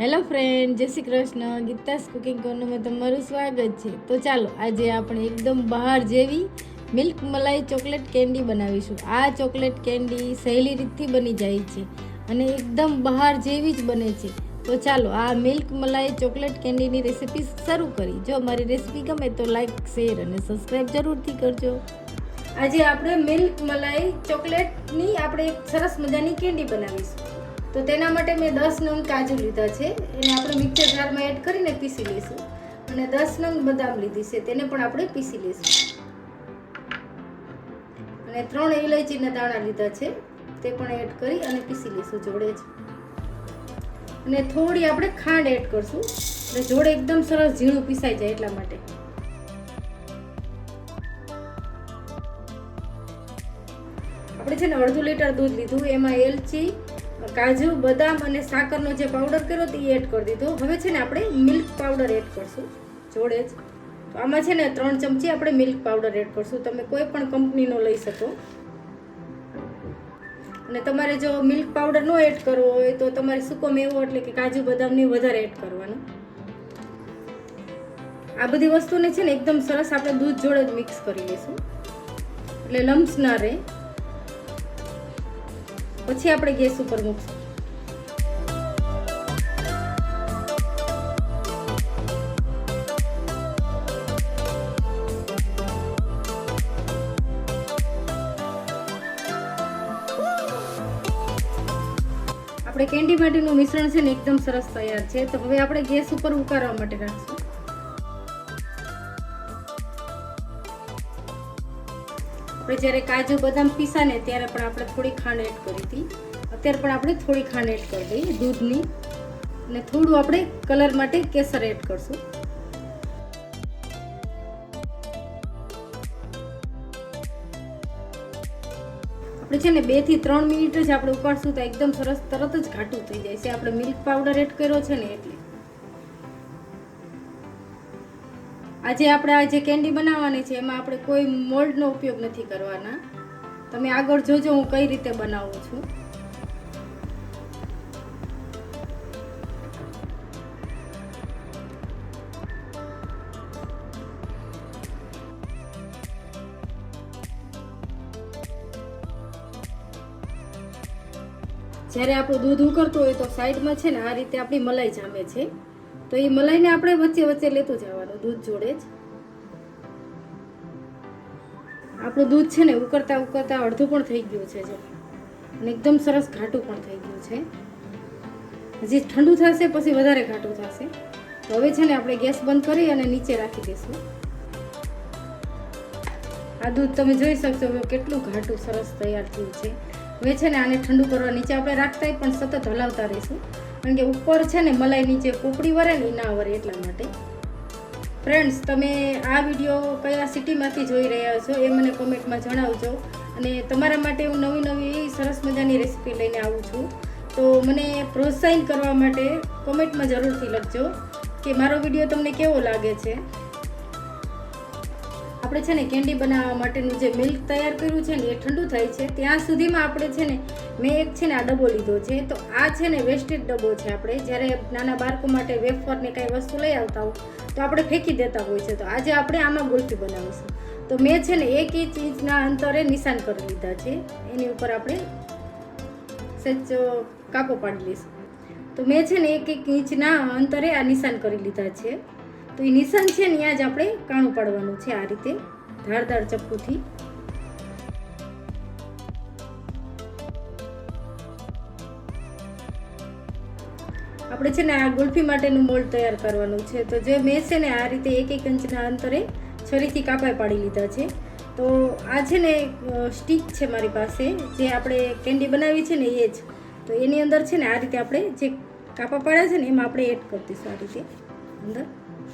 Hello friend, Jai Shri Krishna. Geeta's cooking કોર્નરમાં તમારું સ્વાગત છે. તો ચાલો, આજે આપણે એકદમ બહાર જેવી મિલ્ક મલાઈ ચોકલેટ કેન્ડી બનાવીશું. આ ચોકલેટ કેન્ડી સહેલી રીતથી બની જાય છે અને એકદમ બહાર જેવી જ બને છે. તો ચાલો, આ મિલ્ક મલાઈ ચોકલેટ કેન્ડીની રેસિપી શરૂ કરી. જો મારી રેસીપી ગમે તો લાઈક, શેર અને સબસ્ક્રાઈબ જરૂરથી કરજો. આજે આપણે મિલ્ક મલાઈ ચોકલેટની આપણે એક સરસ મજાની કેન્ડી બનાવીશું. તો તેના માટે મેં દસ નંગ કાજુ લીધા છે. એને આપણે મિક્સર જારમાં એડ કરીને પીસી લઈશું. અને દસ નંગ બદામ લીધી છે. તેને પણ આપણે પીસી લઈશું. અને ત્રણ ઇલાયચીના દાણા લીધા છે. તે પણ એડ કરી અને પીસી લઈશું જોડે જ. અને થોડી આપણે ખાંડ એડ કરશું. એટલે જોડે એકદમ સરસ ઝીણું પીસાઈ જાય એટલા માટે. આપણે છે ને અડધું લીટર દૂધ લીધું. એમાં એલચી કાજુ, બદામ અને સાકરનો જે પાવડર કર્યો તે એડ કરી દીધો. હવે છે ને આપણે મિલ્ક પાવડર એડ કરશું. જોડે જ. તો આમાં છે ને ત્રણ ચમચી આપણે મિલ્ક પાવડર એડ કરશું. તમે કોઈ પણ કંપનીનો લઈ શકો. અને તમારે જો મિલ્ક પાવડર ન એડ કરવો હોય તો તમારે સૂકો મેવો એટલે કે કાજુ બદામને વધારે એડ કરવાનું. આ બધી વસ્તુને છે ને એકદમ સરસ આપણે દૂધ જોડે જ મિક્સ કરી લઈશું. એટલે લમ્સ ના રહે. પછી આપણે ગેસ ઉપર મૂકશું. આપણે કેન્ડી માટેનું મિશ્રણ છે ને, એકદમ સરસ તૈયાર છે. તો હવે આપણે ગેસ ઉપર ઉકાળવા માટે રાખશું. આપણે જ્યારે કાજુ, બદામ પીસા ને ત્યારે પણ આપણે થોડી ખાંડ એડ કરી હતી. અત્યારે પણ આપણે થોડી ખાંડ એડ કરી દઈએ દૂધની. અને થોડું આપણે કલર માટે કેસર એડ કરશું. આપણે છે ને બેથી ત્રણ મિનિટ જ આપણે ઉકાળશું તો એકદમ સરસ તરત જ ઘાટું થઈ જાય છે. આપણે મિલ્ક પાવડર એડ કર્યો છે ને એટલે. આજે આપણે આ જે કેન્ડી બનાવવાની છે, એમાં આપણે કોઈ મોલ્ડનો ઉપયોગ નથી કરવાના. તમે આગળ જોજો હું કઈ રીતે બનાવું છું. જ્યારે આપણું દૂધ ઉકળતું હોય તો સાઈડમાં છે ને, આ રીતે આપણી મલાઈ જામે છે. તો એ મલાઈને આપણે વચ્ચે વચ્ચે લેતું જવાનું, દૂધ જોડે જ. આપણું દૂધ છે ને ઉકળતા ઉકળતા અડધું પણ થઈ ગયું છે અને એકદમ સરસ ઘાટું પણ થઈ ગયું છે. હજી ઠંડુ થશે પછી વધારે ઘાટું થશે. તો હવે છે ને આપણે ગેસ બંધ કરી અને નીચે રાખી દઈશું. આ દૂધ તમે જોઈ શકશો હવે કેટલું ઘાટું સરસ તૈયાર થયું છે. હવે છે ને આને ઠંડુ કરવા નીચે આપણે રાખતા પણ સતત હલાવતા રહીશું. કારણ કે ઉપર છે ને મલાઈ નીચે પોપડી વરે ને ના વરે એટલા માટે. ફ્રેન્ડ્સ તમે આ વીડિયો કયા સિટીમાંથી જોઈ રહ્યા છો એ મને કોમેન્ટમાં જણાવજો. અને તમારા માટે હું નવી નવી સરસ મજાની રેસીપી લઈને આવું છું. તો મને પ્રોત્સાહિત કરવા માટે કોમેન્ટમાં જરૂરથી લખજો કે મારો વીડિયો તમને કેવો લાગે છે? આપણે છે ને કેન્ડી બનાવવા માટેનું જે મિલ્ક તૈયાર કર્યું છે ને એ ઠંડુ થાય છે. ત્યાં સુધીમાં આપણે છે ને મેં એક છે ને આ ડબ્બો લીધો છે. તો આ છે ને વેસ્ટેડ ડબ્બો છે આપણે. જ્યારે નાના બાળકો માટે વેફરને કાંઈ વસ્તુ લઈ આવતા હોય, તો આપણે ફેંકી દેતા હોય છે. તો આજે આપણે આમાં ગુલ્ફી બનાવીશું. તો મેં છે ને એક ઇંચ ઇંચના અંતરે નિશાન કરી લીધા છે. એની ઉપર આપણે સચ કાપો પાડી લઈશું. તો મેં છે ને એક એક ઇંચના અંતરે આ નિશાન કરી લીધા છે. તો એ નિશાન છે ને ત્યાં જ આપણે કાણું પાડવાનું છે આ રીતે ધારદાર ચપ્પુથી. આપણે છે ને આ ગુલ્ફી માટેનું મોલ્ડ તૈયાર કરવાનું છે. તો જે મેં છે ને આ રીતે એક એક ઇંચના અંતરે છરીથી કાપાઈ પાડી લીધા છે. તો આ છે ને સ્ટીક છે મારી પાસે, જે આપણે કેન્ડી બનાવી છે ને એ જ. તો એની અંદર છે ને આ રીતે આપણે જે કાપા પાડ્યા છે ને એમાં આપણે એડ કરી દઈશું આ રીતે, અંદર. આ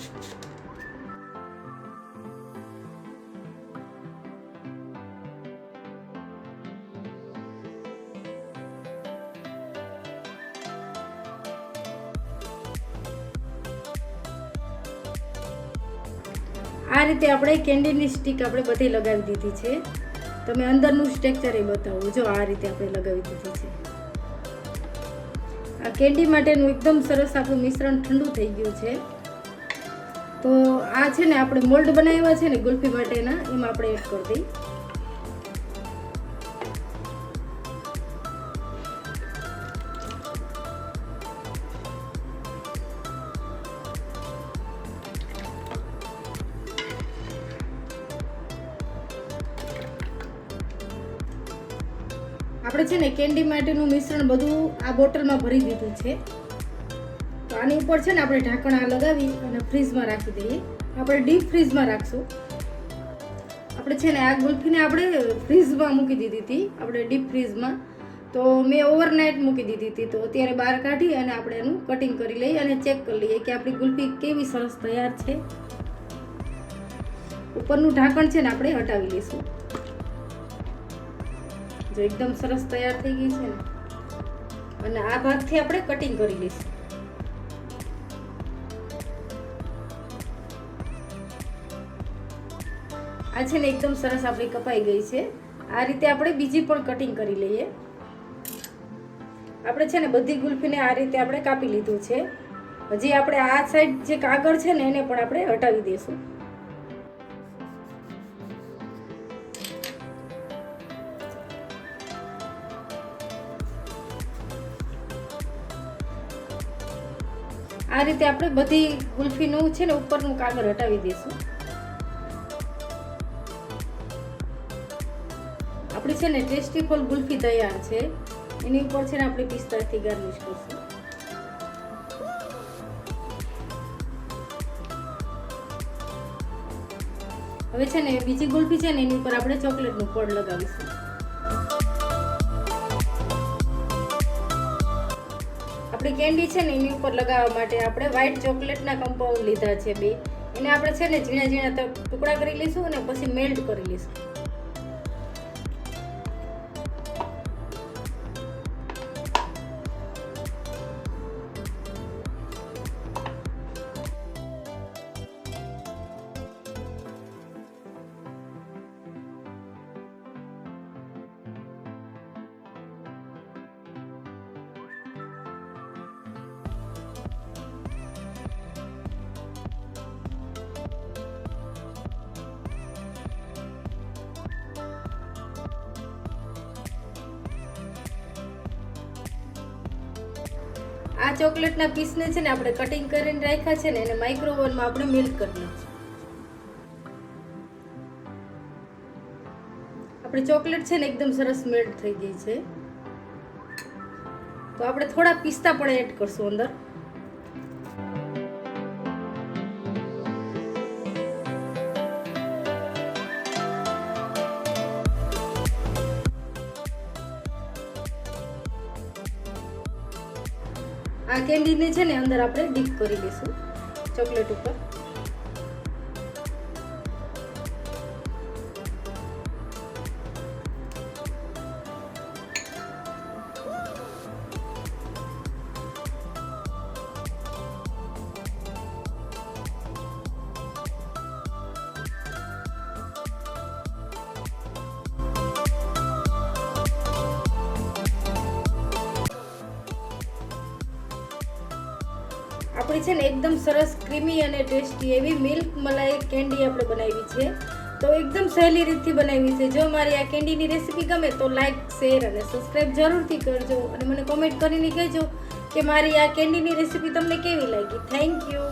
રીતે આપણે કેન્ડીની સ્ટીક આપણે બધી લગાવી દીધી છે. તમે અંદરનું સ્ટ્રક્ચર એ બતાવો. જો આ રીતે આપણે લગાવી દીધી છે. આ કેન્ડી માટેનું એકદમ સરસ આપણું મિશ્રણ ઠંડુ થઈ ગયું છે. તો આ છે ને આપણે મોલ્ડ બનાવ્યા છે ને ગુલ્ફી માટેના, એમાં આપણે એડ કરી દઈએ. આપણે છે ને કેન્ડી માટેનું મિશ્રણ બધું આ બોટલમાં ભરી દીધું છે. આની ઉપર છે ને આપણે ઢાંકણ આ લગાવી અને ફ્રીજમાં રાખી દઈએ. આપણે ડીપ ફ્રીજમાં રાખશું. આપણે છે ને આ ગુલ્ફીને આપણે ફ્રીજમાં મૂકી દીધી હતી. આપણે ડીપ ફ્રીજમાં તો મેં ઓવરનાઇટ મૂકી દીધી હતી. તો અત્યારે બહાર કાઢી અને આપણે એનું કટિંગ કરી લઈએ અને ચેક કરી લઈએ કે આપણી ગુલ્ફી કેવી સરસ તૈયાર છે. ઉપરનું ઢાંકણ છે ને આપણે હટાવી લઈશું. જો એકદમ સરસ તૈયાર થઈ ગઈ છે ને. અને આ ભાગથી આપણે કટિંગ કરી લઈશું. આ છે ને એકદમ સરસ આપણી કપાઈ ગઈ છે. આ રીતે આપણે બીજી પણ કટિંગ કરી લઈએ. આપણે છે ને બધી ગુલ્ફીને આ રીતે આપણે કાપી લીધું છે. હજી આપણે આ સાઈડ જે કાગળ છે ને એને પણ આપણે હટાવી દઈશું. આ રીતે આપણે બધી ગુલ્ફીનું છે ને ઉપરનું કાગળ હટાવી દઈશું. છે ને ટેસ્ટી ફોલ ગુલ્ફી તૈયાર છે. એની ઉપર છે ને આપણે પિસ્તાથી ગાર્નિશ કરશું. હવે છે ને, બીજી ગુલ્ફી છે ને, એની ઉપર આપણે ચોકલેટનું પડ લગાવીશું. આપણી કેન્ડી છે ને, એની ઉપર લગાવવા માટે આપણે વ્હાઇટ ચોકલેટના કમ્પાઉન્ડ લીધા છે બે. એને આપણે છે ને ઝીણા ઝીણા ટુકડા કરી લઈશું અને પછી મેલ્ટ કરી લઈશું. આ ચોકલેટના પીસને છે ને આપણે કટિંગ કરીને રાખ્યા છે ને એને માઇક્રોવેવમાં આપણે મેલ્ટ કરી નાખીશું. આપણે ચોકલેટ છે ને એકદમ સરસ મેલ્ટ થઈ ગઈ છે. તો આપણે થોડા પિસ્તા પણ એડ કરશું અંદર. આ કેન્ડીને છે ને અંદર આપણે ડીપ કરી લઈશું ચોકલેટ ઉપર. આપણી છે ને, એકદમ સરસ ક્રીમી અને ટેસ્ટી એવી મિલ્ક મલાઈ કેન્ડી આપણે બનાવી છે. તો એકદમ સહેલી રીતથી બનાવી છે. જો મારી આ કેન્ડીની રેસીપી ગમે તો લાઈક શેર અને સબસ્ક્રાઈબ જરૂરથી કરજો અને મને કોમેન્ટ કરીને કહેજો કે મારી આ કેન્ડીની રેસીપી તમને કેવી લાગી. Thank you